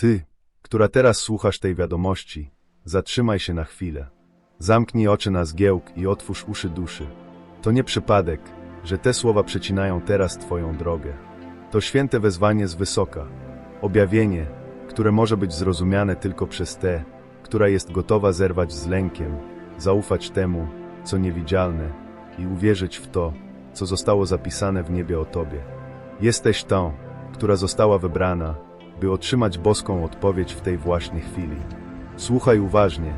Ty, która teraz słuchasz tej wiadomości, zatrzymaj się na chwilę. Zamknij oczy na zgiełk i otwórz uszy duszy. To nie przypadek, że te słowa przecinają teraz Twoją drogę. To święte wezwanie z wysoka, objawienie, które może być zrozumiane tylko przez tę, która jest gotowa zerwać z lękiem, zaufać temu, co niewidzialne i uwierzyć w to, co zostało zapisane w niebie o Tobie. Jesteś tą, która została wybrana, by otrzymać boską odpowiedź w tej właśnie chwili. Słuchaj uważnie.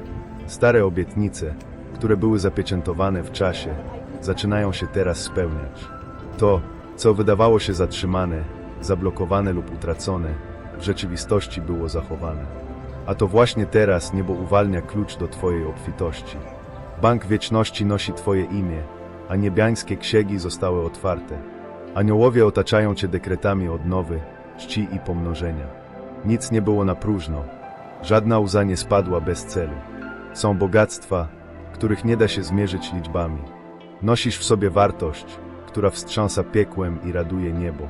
Stare obietnice, które były zapieczętowane w czasie, zaczynają się teraz spełniać. To, co wydawało się zatrzymane, zablokowane lub utracone, w rzeczywistości było zachowane. A to właśnie teraz niebo uwalnia klucz do Twojej obfitości. Bank wieczności nosi Twoje imię, a niebiańskie księgi zostały otwarte. Aniołowie otaczają Cię dekretami odnowy, czci i pomnożenia. Nic nie było na próżno, żadna łza nie spadła bez celu. Są bogactwa, których nie da się zmierzyć liczbami. Nosisz w sobie wartość, która wstrząsa piekłem i raduje niebo.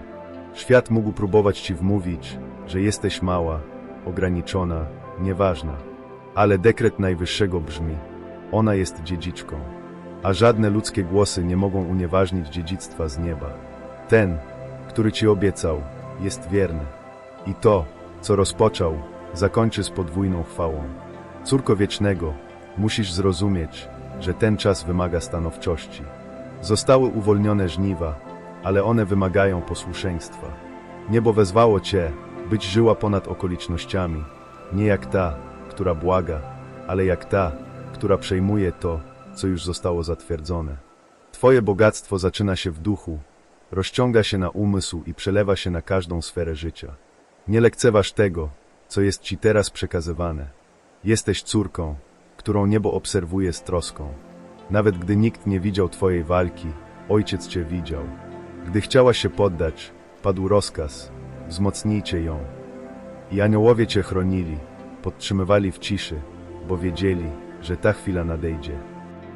Świat mógł próbować Ci wmówić, że jesteś mała, ograniczona, nieważna. Ale dekret Najwyższego brzmi: Ona jest dziedziczką, a żadne ludzkie głosy nie mogą unieważnić dziedzictwa z nieba. Ten, który Ci obiecał, jest wierny. I to, co rozpoczął, zakończy z podwójną chwałą. Córko wiecznego, musisz zrozumieć, że ten czas wymaga stanowczości. Zostały uwolnione żniwa, ale one wymagają posłuszeństwa. Niebo wezwało Cię, byś żyła ponad okolicznościami, nie jak ta, która błaga, ale jak ta, która przejmuje to, co już zostało zatwierdzone. Twoje bogactwo zaczyna się w duchu, rozciąga się na umysł i przelewa się na każdą sferę życia. Nie lekceważ tego, co jest Ci teraz przekazywane. Jesteś córką, którą niebo obserwuje z troską. Nawet gdy nikt nie widział Twojej walki, Ojciec Cię widział. Gdy chciałaś się poddać, padł rozkaz, wzmocnijcie ją. I aniołowie Cię chronili, podtrzymywali w ciszy, bo wiedzieli, że ta chwila nadejdzie.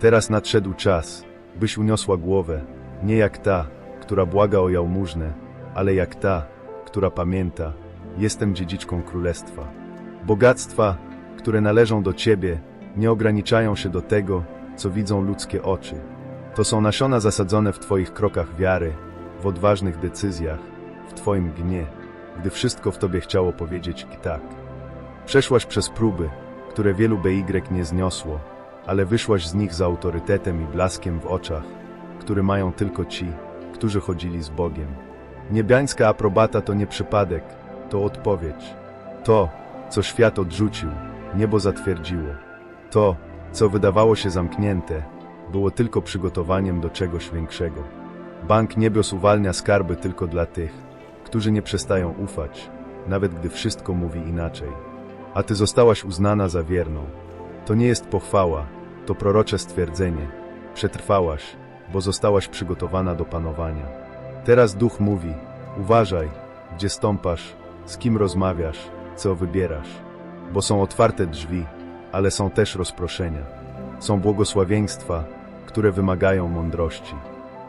Teraz nadszedł czas, byś uniosła głowę, nie jak ta, która błaga o jałmużnę, ale jak ta, która pamięta, jestem dziedziczką królestwa. Bogactwa, które należą do Ciebie, nie ograniczają się do tego, co widzą ludzkie oczy. To są nasiona zasadzone w Twoich krokach wiary, w odważnych decyzjach, w Twoim gnie, gdy wszystko w Tobie chciało powiedzieć tak. Przeszłaś przez próby, które wielu BY nie zniosło, ale wyszłaś z nich z autorytetem i blaskiem w oczach, który mają tylko ci, którzy chodzili z Bogiem. Niebiańska aprobata to nie przypadek, to odpowiedź. To, co świat odrzucił, niebo zatwierdziło. To, co wydawało się zamknięte, było tylko przygotowaniem do czegoś większego. Bank niebios uwalnia skarby tylko dla tych, którzy nie przestają ufać, nawet gdy wszystko mówi inaczej. A ty zostałaś uznana za wierną. To nie jest pochwała, to prorocze stwierdzenie. Przetrwałaś, bo zostałaś przygotowana do panowania. Teraz duch mówi: uważaj, gdzie stąpasz, z kim rozmawiasz, co wybierasz. Bo są otwarte drzwi, ale są też rozproszenia. Są błogosławieństwa, które wymagają mądrości.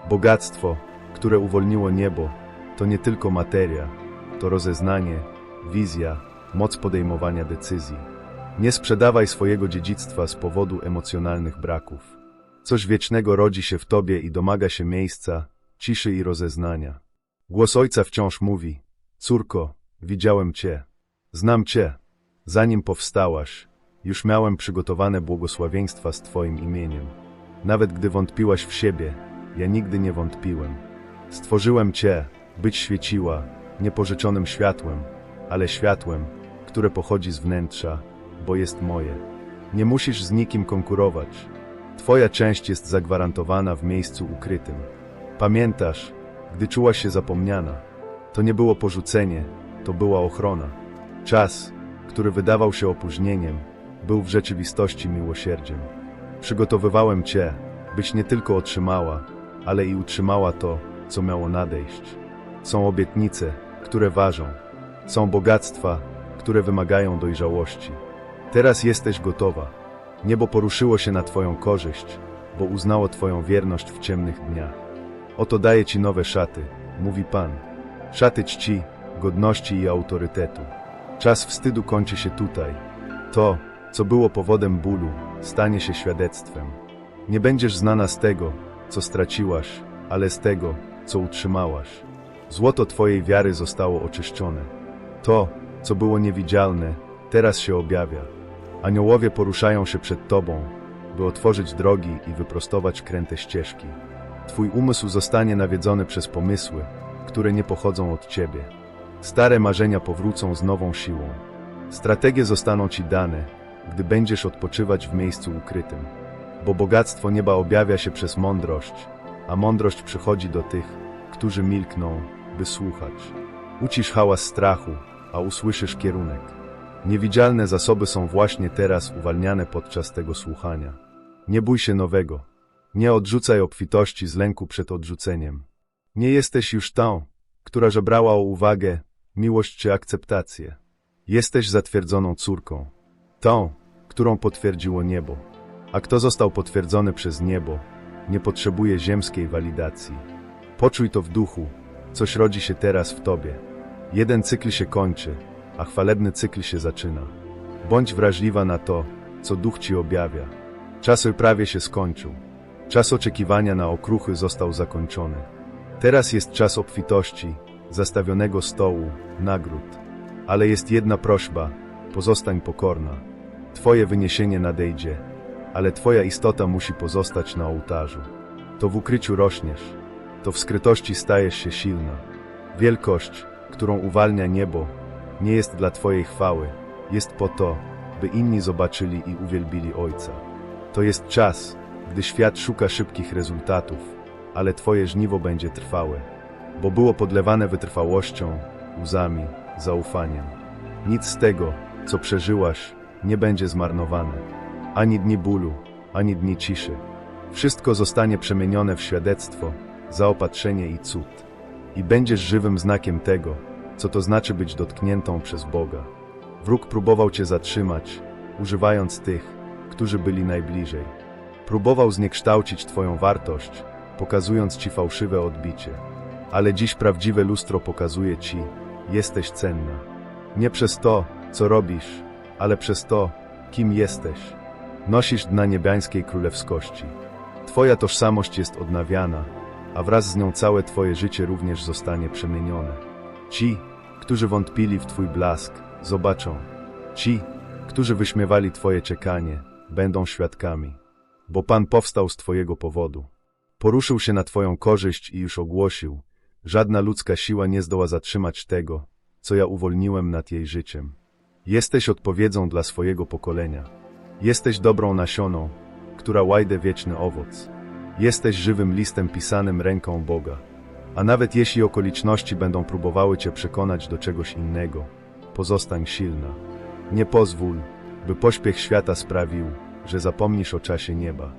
Bogactwo, które uwolniło niebo, to nie tylko materia, to rozeznanie, wizja, moc podejmowania decyzji. Nie sprzedawaj swojego dziedzictwa z powodu emocjonalnych braków. Coś wiecznego rodzi się w tobie i domaga się miejsca, ciszy i rozeznania. Głos ojca wciąż mówi: Córko, widziałem cię. Znam cię. Zanim powstałaś, już miałem przygotowane błogosławieństwa z Twoim imieniem. Nawet gdy wątpiłaś w siebie, ja nigdy nie wątpiłem. Stworzyłem Cię, być świeciła, niepożyczonym światłem, ale światłem, które pochodzi z wnętrza, bo jest moje. Nie musisz z nikim konkurować. Twoja część jest zagwarantowana w miejscu ukrytym. Pamiętasz, gdy czułaś się zapomniana, to nie było porzucenie, to była ochrona. Czas, który wydawał się opóźnieniem, był w rzeczywistości miłosierdziem. Przygotowywałem Cię, byś nie tylko otrzymała, ale i utrzymała to, co miało nadejść. Są obietnice, które ważą. Są bogactwa, które wymagają dojrzałości. Teraz jesteś gotowa. Niebo poruszyło się na Twoją korzyść, bo uznało Twoją wierność w ciemnych dniach. Oto daję Ci nowe szaty, mówi Pan. Szaty czci, godności i autorytetu. Czas wstydu kończy się tutaj. To, co było powodem bólu, stanie się świadectwem. Nie będziesz znana z tego, co straciłaś, ale z tego, co utrzymałaś. Złoto Twojej wiary zostało oczyszczone. To, co było niewidzialne, teraz się objawia. Aniołowie poruszają się przed Tobą, by otworzyć drogi i wyprostować kręte ścieżki. Twój umysł zostanie nawiedzony przez pomysły, które nie pochodzą od Ciebie. Stare marzenia powrócą z nową siłą. Strategie zostaną Ci dane, gdy będziesz odpoczywać w miejscu ukrytym. Bo bogactwo nieba objawia się przez mądrość, a mądrość przychodzi do tych, którzy milkną, by słuchać. Ucisz hałas strachu, a usłyszysz kierunek. Niewidzialne zasoby są właśnie teraz uwalniane podczas tego słuchania. Nie bój się nowego. Nie odrzucaj obfitości z lęku przed odrzuceniem. Nie jesteś już tą, która żebrała o uwagę, miłość czy akceptację. Jesteś zatwierdzoną córką. Tą, którą potwierdziło niebo. A kto został potwierdzony przez niebo, nie potrzebuje ziemskiej walidacji. Poczuj to w duchu, coś rodzi się teraz w tobie. Jeden cykl się kończy, a chwalebny cykl się zaczyna. Bądź wrażliwa na to, co duch ci objawia. Czas prawie się skończył. Czas oczekiwania na okruchy został zakończony. Teraz jest czas obfitości, zastawionego stołu, nagród. Ale jest jedna prośba, pozostań pokorna. Twoje wyniesienie nadejdzie, ale Twoja istota musi pozostać na ołtarzu. To w ukryciu rośniesz, to w skrytości stajesz się silna. Wielkość, którą uwalnia niebo, nie jest dla Twojej chwały, jest po to, by inni zobaczyli i uwielbili Ojca. To jest czas, gdy świat szuka szybkich rezultatów, ale Twoje żniwo będzie trwałe, bo było podlewane wytrwałością, łzami, zaufaniem. Nic z tego, co przeżyłaś, nie będzie zmarnowane. Ani dni bólu, ani dni ciszy. Wszystko zostanie przemienione w świadectwo, zaopatrzenie i cud. I będziesz żywym znakiem tego, co to znaczy być dotkniętą przez Boga. Wróg próbował cię zatrzymać, używając tych, którzy byli najbliżej. Próbował zniekształcić twoją wartość, pokazując ci fałszywe odbicie. Ale dziś prawdziwe lustro pokazuje ci, jesteś cenna. Nie przez to, co robisz, ale przez to, kim jesteś. Nosisz dna niebiańskiej królewskości. Twoja tożsamość jest odnawiana, a wraz z nią całe Twoje życie również zostanie przemienione. Ci, którzy wątpili w Twój blask, zobaczą. Ci, którzy wyśmiewali Twoje czekanie, będą świadkami. Bo Pan powstał z Twojego powodu. Poruszył się na Twoją korzyść i już ogłosił, żadna ludzka siła nie zdoła zatrzymać tego, co ja uwolniłem nad jej życiem. Jesteś odpowiedzią dla swojego pokolenia. Jesteś dobrą nasioną, która łajde wieczny owoc. Jesteś żywym listem pisanym ręką Boga. A nawet jeśli okoliczności będą próbowały cię przekonać do czegoś innego, pozostań silna. Nie pozwól, by pośpiech świata sprawił, że zapomnisz o czasie nieba.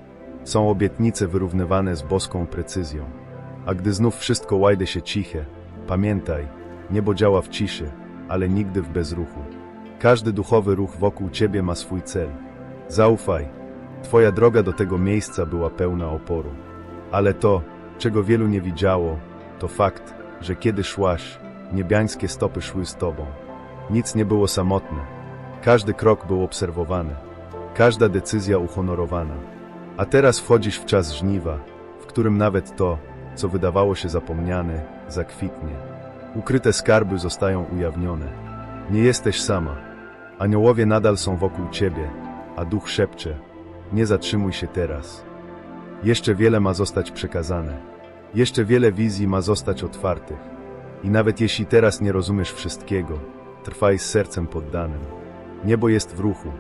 Są obietnice wyrównywane z boską precyzją. A gdy znów wszystko łajde się ciche, pamiętaj, niebo działa w ciszy, ale nigdy w bezruchu. Każdy duchowy ruch wokół ciebie ma swój cel. Zaufaj, twoja droga do tego miejsca była pełna oporu. Ale to, czego wielu nie widziało, to fakt, że kiedy szłaś, niebiańskie stopy szły z tobą. Nic nie było samotne. Każdy krok był obserwowany. Każda decyzja uhonorowana. A teraz wchodzisz w czas żniwa, w którym nawet to, co wydawało się zapomniane, zakwitnie. Ukryte skarby zostają ujawnione. Nie jesteś sama. Aniołowie nadal są wokół ciebie, a duch szepcze: Nie zatrzymuj się teraz. Jeszcze wiele ma zostać przekazane. Jeszcze wiele wizji ma zostać otwartych. I nawet jeśli teraz nie rozumiesz wszystkiego, trwaj z sercem poddanym. Niebo jest w ruchu,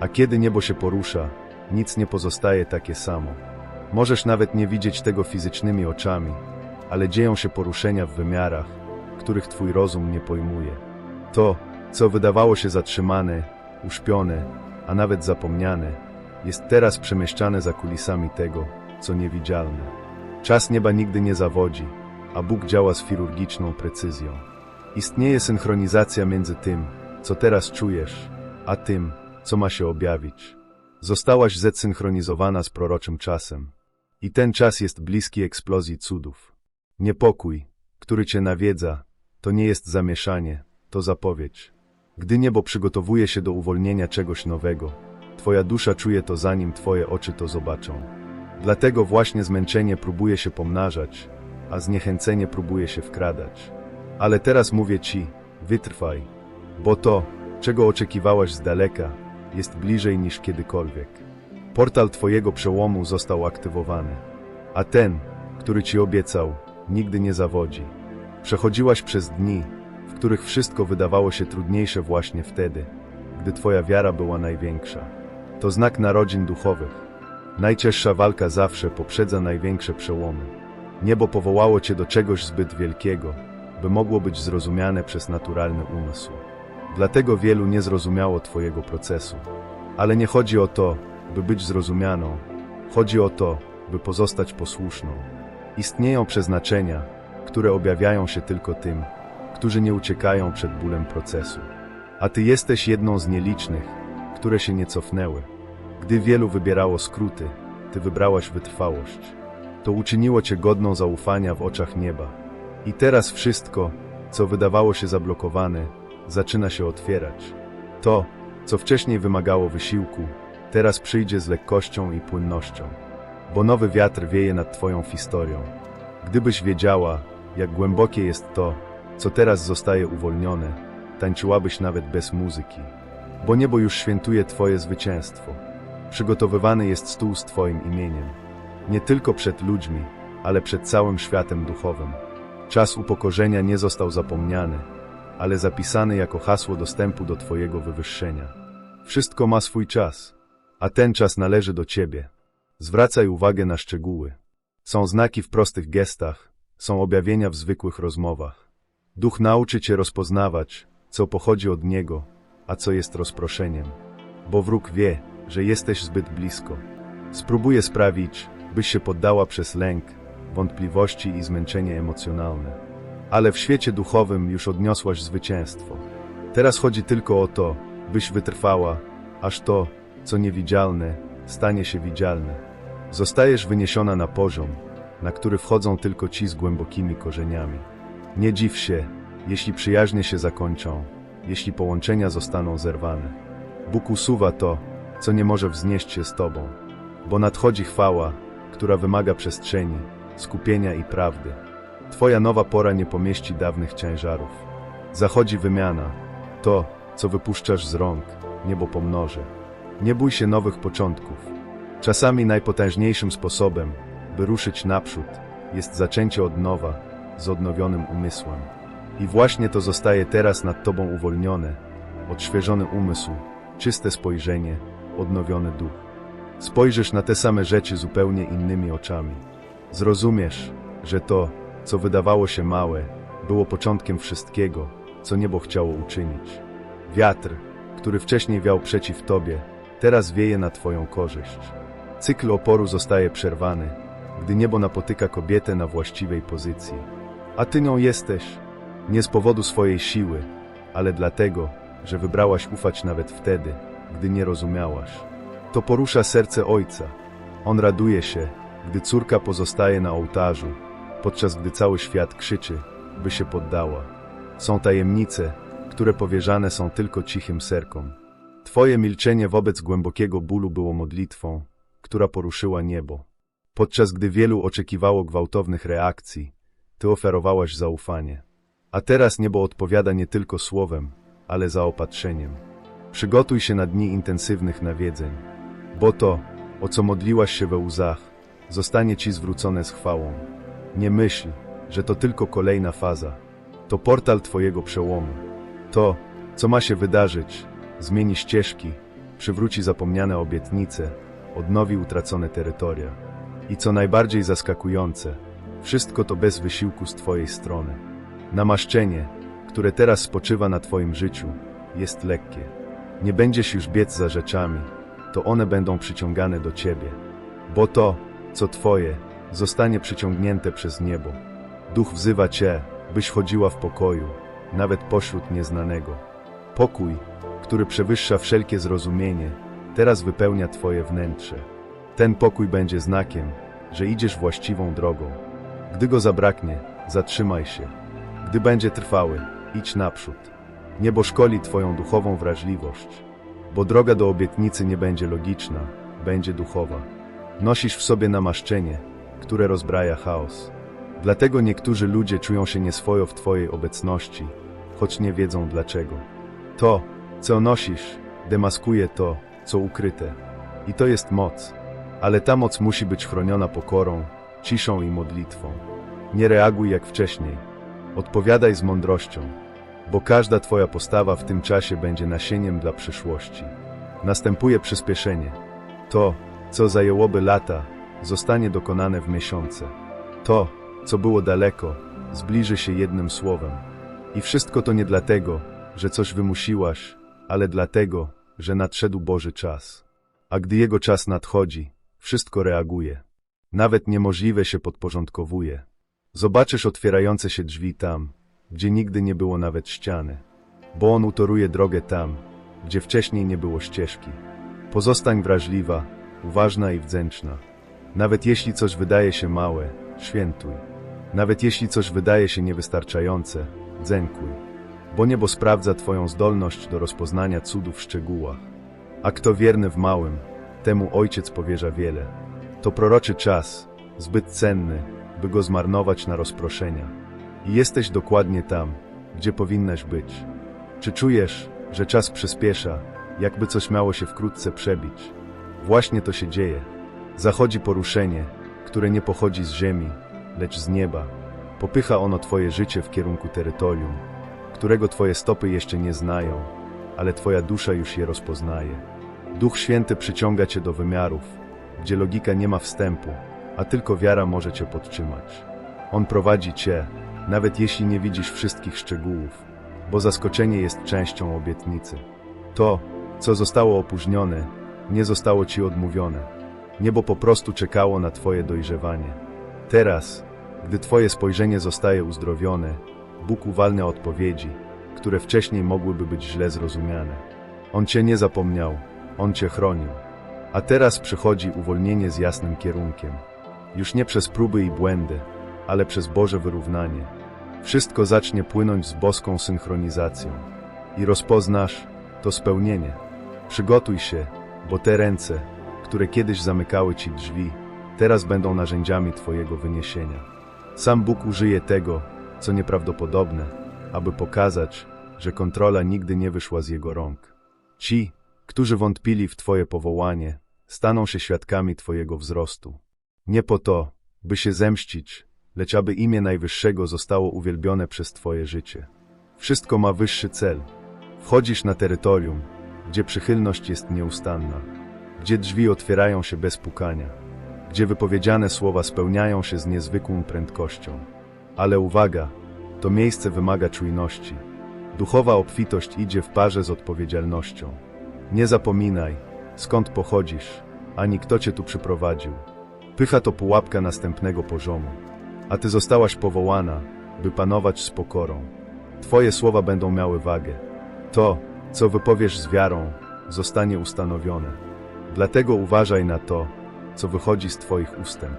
a kiedy niebo się porusza, nic nie pozostaje takie samo. Możesz nawet nie widzieć tego fizycznymi oczami, ale dzieją się poruszenia w wymiarach, których twój rozum nie pojmuje. To, co wydawało się zatrzymane, uśpione, a nawet zapomniane, jest teraz przemieszczane za kulisami tego, co niewidzialne. Czas nieba nigdy nie zawodzi, a Bóg działa z chirurgiczną precyzją. Istnieje synchronizacja między tym, co teraz czujesz, a tym, co ma się objawić. Zostałaś zesynchronizowana z proroczym czasem. I ten czas jest bliski eksplozji cudów. Niepokój, który cię nawiedza, to nie jest zamieszanie, to zapowiedź. Gdy niebo przygotowuje się do uwolnienia czegoś nowego, twoja dusza czuje to zanim twoje oczy to zobaczą. Dlatego właśnie zmęczenie próbuje się pomnażać, a zniechęcenie próbuje się wkradać. Ale teraz mówię ci, wytrwaj, bo to, czego oczekiwałaś z daleka, jest bliżej niż kiedykolwiek. Portal twojego przełomu został aktywowany, a ten, który ci obiecał, nigdy nie zawodzi. Przechodziłaś przez dni, w których wszystko wydawało się trudniejsze właśnie wtedy, gdy twoja wiara była największa. To znak narodzin duchowych. Najcięższa walka zawsze poprzedza największe przełomy. Niebo powołało cię do czegoś zbyt wielkiego, by mogło być zrozumiane przez naturalny umysł. Dlatego wielu nie zrozumiało twojego procesu. Ale nie chodzi o to, by być zrozumianą. Chodzi o to, by pozostać posłuszną. Istnieją przeznaczenia, które objawiają się tylko tym, którzy nie uciekają przed bólem procesu. A ty jesteś jedną z nielicznych, które się nie cofnęły. Gdy wielu wybierało skróty, ty wybrałaś wytrwałość. To uczyniło cię godną zaufania w oczach nieba. I teraz wszystko, co wydawało się zablokowane, zaczyna się otwierać. To, co wcześniej wymagało wysiłku, teraz przyjdzie z lekkością i płynnością. Bo nowy wiatr wieje nad twoją historią. Gdybyś wiedziała, jak głębokie jest to, co teraz zostaje uwolnione, tańczyłabyś nawet bez muzyki. Bo niebo już świętuje twoje zwycięstwo. Przygotowywany jest stół z twoim imieniem. Nie tylko przed ludźmi, ale przed całym światem duchowym. Czas upokorzenia nie został zapomniany, ale zapisany jako hasło dostępu do twojego wywyższenia. Wszystko ma swój czas, a ten czas należy do ciebie. Zwracaj uwagę na szczegóły. Są znaki w prostych gestach, są objawienia w zwykłych rozmowach. Duch nauczy cię rozpoznawać, co pochodzi od niego, a co jest rozproszeniem. Bo wróg wie, że jesteś zbyt blisko. Spróbuje sprawić, byś się poddała przez lęk, wątpliwości i zmęczenie emocjonalne. Ale w świecie duchowym już odniosłaś zwycięstwo. Teraz chodzi tylko o to, byś wytrwała, aż to, co niewidzialne, stanie się widzialne. Zostajesz wyniesiona na poziom, na który wchodzą tylko ci z głębokimi korzeniami. Nie dziw się, jeśli przyjaźnie się zakończą, jeśli połączenia zostaną zerwane. Bóg usuwa to, co nie może wznieść się z Tobą, bo nadchodzi chwała, która wymaga przestrzeni, skupienia i prawdy. Twoja nowa pora nie pomieści dawnych ciężarów. Zachodzi wymiana. To, co wypuszczasz z rąk, niebo pomnoży. Nie bój się nowych początków. Czasami najpotężniejszym sposobem, by ruszyć naprzód, jest zaczęcie od nowa, z odnowionym umysłem. I właśnie to zostaje teraz nad Tobą uwolnione, odświeżony umysł, czyste spojrzenie, odnowiony duch. Spojrzysz na te same rzeczy zupełnie innymi oczami. Zrozumiesz, że to, co wydawało się małe, było początkiem wszystkiego, co niebo chciało uczynić. Wiatr, który wcześniej wiał przeciw Tobie, teraz wieje na Twoją korzyść. Cykl oporu zostaje przerwany, gdy niebo napotyka kobietę na właściwej pozycji. A Ty nią jesteś, nie z powodu swojej siły, ale dlatego, że wybrałaś ufać nawet wtedy, gdy nie rozumiałaś. To porusza serce ojca. On raduje się, gdy córka pozostaje na ołtarzu, podczas gdy cały świat krzyczy, by się poddała. Są tajemnice, które powierzane są tylko cichym serkom. Twoje milczenie wobec głębokiego bólu było modlitwą, która poruszyła niebo. Podczas gdy wielu oczekiwało gwałtownych reakcji, ty oferowałaś zaufanie. A teraz niebo odpowiada nie tylko słowem, ale zaopatrzeniem. Przygotuj się na dni intensywnych nawiedzeń, bo to, o co modliłaś się we łzach, zostanie ci zwrócone z chwałą. Nie myśl, że to tylko kolejna faza. To portal Twojego przełomu. To, co ma się wydarzyć, zmieni ścieżki, przywróci zapomniane obietnice, odnowi utracone terytoria. I co najbardziej zaskakujące, wszystko to bez wysiłku z Twojej strony. Namaszczenie, które teraz spoczywa na Twoim życiu, jest lekkie. Nie będziesz już biec za rzeczami, to one będą przyciągane do Ciebie. Bo to, co Twoje, zostanie przyciągnięte przez niebo. Duch wzywa Cię, byś chodziła w pokoju, nawet pośród nieznanego. Pokój, który przewyższa wszelkie zrozumienie, teraz wypełnia Twoje wnętrze. Ten pokój będzie znakiem, że idziesz właściwą drogą. Gdy go zabraknie, zatrzymaj się. Gdy będzie trwały, idź naprzód. Niebo szkoli Twoją duchową wrażliwość, bo droga do obietnicy nie będzie logiczna, będzie duchowa. Nosisz w sobie namaszczenie, które rozbraja chaos. Dlatego niektórzy ludzie czują się nieswojo w Twojej obecności, choć nie wiedzą dlaczego. To, co nosisz, demaskuje to, co ukryte. I to jest moc. Ale ta moc musi być chroniona pokorą, ciszą i modlitwą. Nie reaguj jak wcześniej. Odpowiadaj z mądrością, bo każda Twoja postawa w tym czasie będzie nasieniem dla przyszłości. Następuje przyspieszenie. To, co zajęłoby lata, zostanie dokonane w miesiące. To, co było daleko, zbliży się jednym słowem. I wszystko to nie dlatego, że coś wymusiłaś, ale dlatego, że nadszedł Boży czas. A gdy Jego czas nadchodzi, wszystko reaguje. Nawet niemożliwe się podporządkowuje. Zobaczysz otwierające się drzwi tam, gdzie nigdy nie było nawet ściany, bo On utoruje drogę tam, gdzie wcześniej nie było ścieżki. Pozostań wrażliwa, uważna i wdzięczna. Nawet jeśli coś wydaje się małe, świętuj. Nawet jeśli coś wydaje się niewystarczające, dzękuj. Bo niebo sprawdza Twoją zdolność do rozpoznania cudów w szczegółach. A kto wierny w małym, temu Ojciec powierza wiele. To proroczy czas, zbyt cenny, by go zmarnować na rozproszenia. Jesteś dokładnie tam, gdzie powinnaś być. Czy czujesz, że czas przyspiesza, jakby coś miało się wkrótce przebić? Właśnie to się dzieje. Zachodzi poruszenie, które nie pochodzi z ziemi, lecz z nieba. Popycha ono Twoje życie w kierunku terytorium, którego Twoje stopy jeszcze nie znają, ale Twoja dusza już je rozpoznaje. Duch Święty przyciąga Cię do wymiarów, gdzie logika nie ma wstępu, a tylko wiara może Cię podtrzymać. On prowadzi Cię, nawet jeśli nie widzisz wszystkich szczegółów, bo zaskoczenie jest częścią obietnicy. To, co zostało opóźnione, nie zostało Ci odmówione. Niebo po prostu czekało na Twoje dojrzewanie. Teraz, gdy Twoje spojrzenie zostaje uzdrowione, Bóg uwalnia odpowiedzi, które wcześniej mogłyby być źle zrozumiane. On Cię nie zapomniał, On Cię chronił. A teraz przychodzi uwolnienie z jasnym kierunkiem. Już nie przez próby i błędy, ale przez Boże wyrównanie. Wszystko zacznie płynąć z boską synchronizacją. I rozpoznasz to spełnienie. Przygotuj się, bo te ręce, które kiedyś zamykały Ci drzwi, teraz będą narzędziami Twojego wyniesienia. Sam Bóg użyje tego, co nieprawdopodobne, aby pokazać, że kontrola nigdy nie wyszła z Jego rąk. Ci, którzy wątpili w Twoje powołanie, staną się świadkami Twojego wzrostu. Nie po to, by się zemścić, lecz aby imię Najwyższego zostało uwielbione przez Twoje życie. Wszystko ma wyższy cel. Wchodzisz na terytorium, gdzie przychylność jest nieustanna, gdzie drzwi otwierają się bez pukania, gdzie wypowiedziane słowa spełniają się z niezwykłą prędkością. Ale uwaga, to miejsce wymaga czujności. Duchowa obfitość idzie w parze z odpowiedzialnością. Nie zapominaj, skąd pochodzisz, ani kto cię tu przyprowadził. Pycha to pułapka następnego poziomu, a ty zostałaś powołana, by panować z pokorą. Twoje słowa będą miały wagę. To, co wypowiesz z wiarą, zostanie ustanowione. Dlatego uważaj na to, co wychodzi z Twoich ustęp.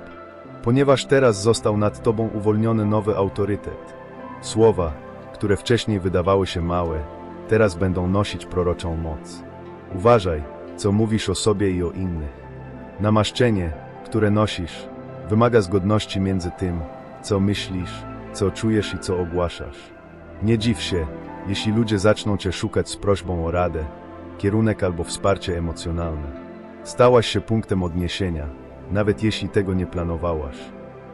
Ponieważ teraz został nad Tobą uwolniony nowy autorytet. Słowa, które wcześniej wydawały się małe, teraz będą nosić proroczą moc. Uważaj, co mówisz o sobie i o innych. Namaszczenie, które nosisz, wymaga zgodności między tym, co myślisz, co czujesz i co ogłaszasz. Nie dziw się, jeśli ludzie zaczną Cię szukać z prośbą o radę, kierunek albo wsparcie emocjonalne. Stałaś się punktem odniesienia, nawet jeśli tego nie planowałaś.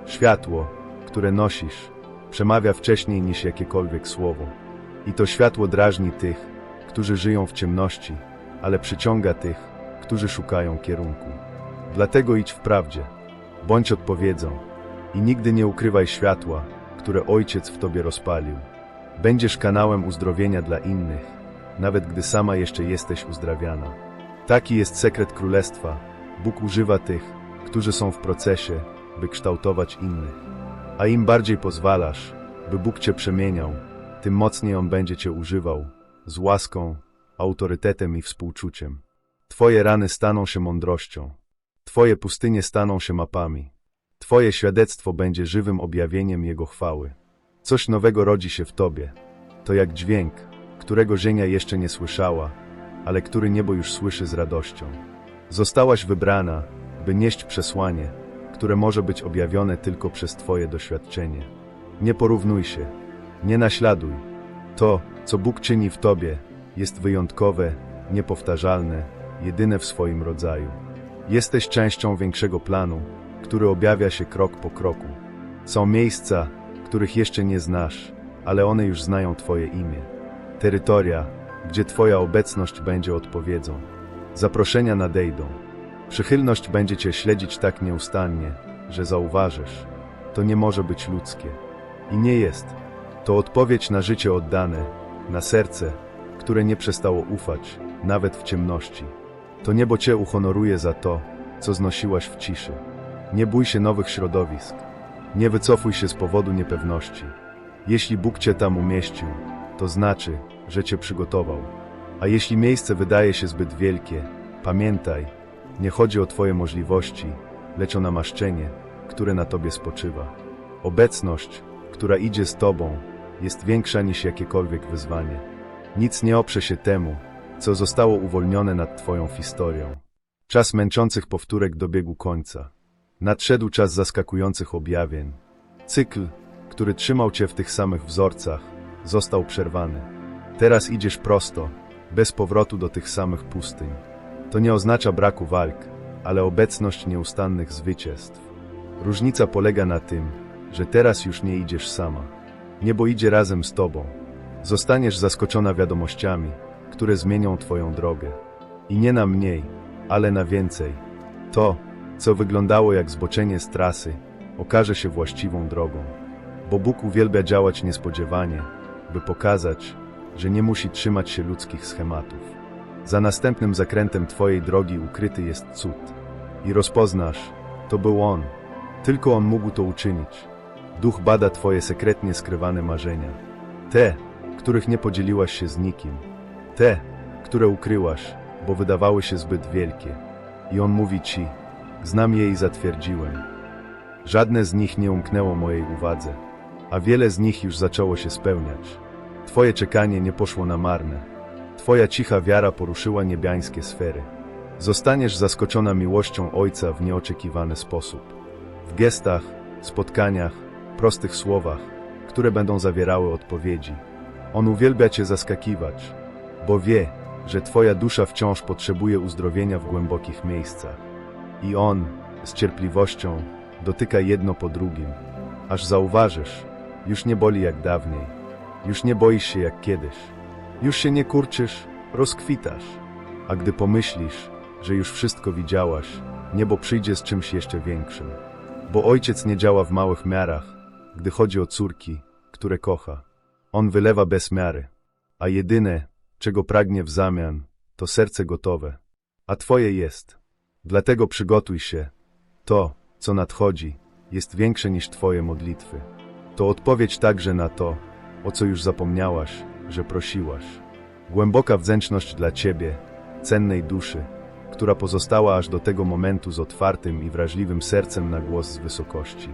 Światło, które nosisz, przemawia wcześniej niż jakiekolwiek słowo. I to światło drażni tych, którzy żyją w ciemności, ale przyciąga tych, którzy szukają kierunku. Dlatego idź w prawdzie, bądź odpowiedzią i nigdy nie ukrywaj światła, które Ojciec w Tobie rozpalił. Będziesz kanałem uzdrowienia dla innych, nawet gdy sama jeszcze jesteś uzdrawiana. Taki jest sekret Królestwa. Bóg używa tych, którzy są w procesie, by kształtować innych. A im bardziej pozwalasz, by Bóg Cię przemieniał, tym mocniej On będzie Cię używał, z łaską, autorytetem i współczuciem. Twoje rany staną się mądrością. Twoje pustynie staną się mapami. Twoje świadectwo będzie żywym objawieniem Jego chwały. Coś nowego rodzi się w Tobie. To jak dźwięk, którego ziemia jeszcze nie słyszała, ale który niebo już słyszy z radością. Zostałaś wybrana, by nieść przesłanie, które może być objawione tylko przez Twoje doświadczenie. Nie porównuj się, nie naśladuj. To, co Bóg czyni w Tobie, jest wyjątkowe, niepowtarzalne, jedyne w swoim rodzaju. Jesteś częścią większego planu, który objawia się krok po kroku. Są miejsca, których jeszcze nie znasz, ale one już znają Twoje imię. Terytoria, gdzie Twoja obecność będzie odpowiedzią. Zaproszenia nadejdą. Przychylność będzie Cię śledzić tak nieustannie, że zauważysz. To nie może być ludzkie. I nie jest. To odpowiedź na życie oddane, na serce, które nie przestało ufać, nawet w ciemności. To niebo Cię uhonoruje za to, co znosiłaś w ciszy. Nie bój się nowych środowisk. Nie wycofuj się z powodu niepewności. Jeśli Bóg Cię tam umieścił, to znaczy, że Cię przygotował. A jeśli miejsce wydaje się zbyt wielkie, pamiętaj, nie chodzi o Twoje możliwości, lecz o namaszczenie, które na Tobie spoczywa. Obecność, która idzie z Tobą, jest większa niż jakiekolwiek wyzwanie. Nic nie oprze się temu, co zostało uwolnione nad Twoją historią. Czas męczących powtórek dobiegł końca. Nadszedł czas zaskakujących objawień. Cykl, który trzymał Cię w tych samych wzorcach, został przerwany. Teraz idziesz prosto, bez powrotu do tych samych pustyń. To nie oznacza braku walk, ale obecność nieustannych zwycięstw. Różnica polega na tym, że teraz już nie idziesz sama. Niebo idzie razem z tobą. Zostaniesz zaskoczona wiadomościami, które zmienią twoją drogę. I nie na mniej, ale na więcej. To, co wyglądało jak zboczenie z trasy, okaże się właściwą drogą. Bo Bóg uwielbia działać niespodziewanie, by pokazać, że nie musi trzymać się ludzkich schematów. Za następnym zakrętem Twojej drogi ukryty jest cud. I rozpoznasz, to był On. Tylko On mógł to uczynić. Duch bada Twoje sekretnie skrywane marzenia. Te, których nie podzieliłaś się z nikim. Te, które ukryłaś, bo wydawały się zbyt wielkie. I On mówi Ci, znam je i zatwierdziłem. Żadne z nich nie umknęło mojej uwadze, a wiele z nich już zaczęło się spełniać. Twoje czekanie nie poszło na marne. Twoja cicha wiara poruszyła niebiańskie sfery. Zostaniesz zaskoczona miłością Ojca w nieoczekiwany sposób. W gestach, spotkaniach, prostych słowach, które będą zawierały odpowiedzi. On uwielbia Cię zaskakiwać, bo wie, że Twoja dusza wciąż potrzebuje uzdrowienia w głębokich miejscach. I On, z cierpliwością, dotyka jedno po drugim, aż zauważysz, już nie boli jak dawniej, już nie boisz się jak kiedyś, już się nie kurczysz, rozkwitasz. A gdy pomyślisz, że już wszystko widziałaś, niebo przyjdzie z czymś jeszcze większym. Bo ojciec nie działa w małych miarach, gdy chodzi o córki, które kocha. On wylewa bez miary, a jedyne, czego pragnie w zamian, to serce gotowe. A twoje jest. Dlatego przygotuj się. To, co nadchodzi, jest większe niż twoje modlitwy. To odpowiedź także na to, o co już zapomniałaś, że prosiłaś. Głęboka wdzięczność dla ciebie, cennej duszy, która pozostała aż do tego momentu z otwartym i wrażliwym sercem na głos z wysokości.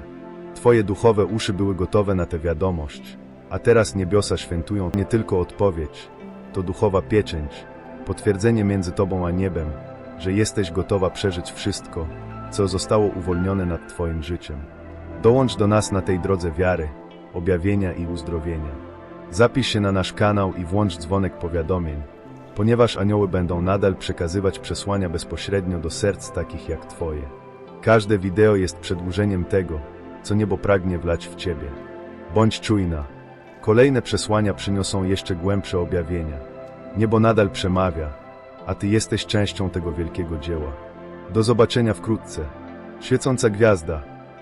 Twoje duchowe uszy były gotowe na tę wiadomość, a teraz niebiosa świętują nie tylko odpowiedź, to duchowa pieczęć, potwierdzenie między Tobą a niebem, że jesteś gotowa przeżyć wszystko, co zostało uwolnione nad Twoim życiem. Dołącz do nas na tej drodze wiary, objawienia i uzdrowienia. Zapisz się na nasz kanał i włącz dzwonek powiadomień, ponieważ anioły będą nadal przekazywać przesłania bezpośrednio do serc takich jak Twoje. Każde wideo jest przedłużeniem tego, co niebo pragnie wlać w Ciebie. Bądź czujna. Kolejne przesłania przyniosą jeszcze głębsze objawienia. Niebo nadal przemawia, a Ty jesteś częścią tego wielkiego dzieła. Do zobaczenia wkrótce. Świecąca gwiazda,